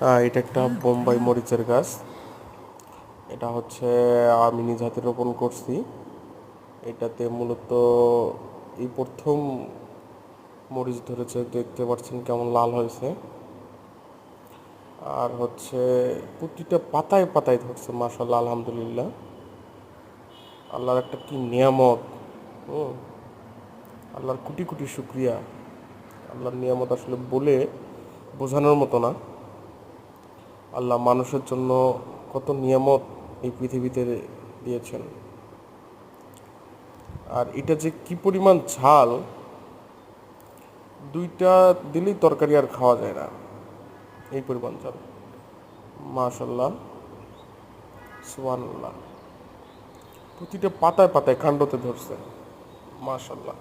এটা একটা বোম্বাই মরিচের গাছ। এটা হচ্ছে, আমি নিজ হাতে রোপণ করছি। এটাতে মূলত এই প্রথম মরিচ ধরেছে, দেখতে পাচ্ছেন কেমন লাল হয়েছে। আর হচ্ছে, প্রতিটা পাতায় পাতায় ধরছে মাশাল্লাহ আলহামদুলিল্লাহ। আল্লাহর একটা কি নিয়ামত, হুম। আল্লাহর কোটি কোটি শুক্রিয়া। আল্লাহর নিয়ামত আসলে বলে বোঝানোর মতো না। আল্লাহ মানুষের জন্য কত নিয়ামত এই পৃথিবীতে দিয়েছেন। আর এটা যে কি পরিমাণ ঝাল, দুইটা দিলেই তরকারি আর খাওয়া যায় না। এই পরিমাণ ঝাল। মাশাল্লাহ সুবহানাল্লাহ। প্রতিটা পাতায় পাতায় কাণ্ডতে ধরছে। মাশাল্লাহ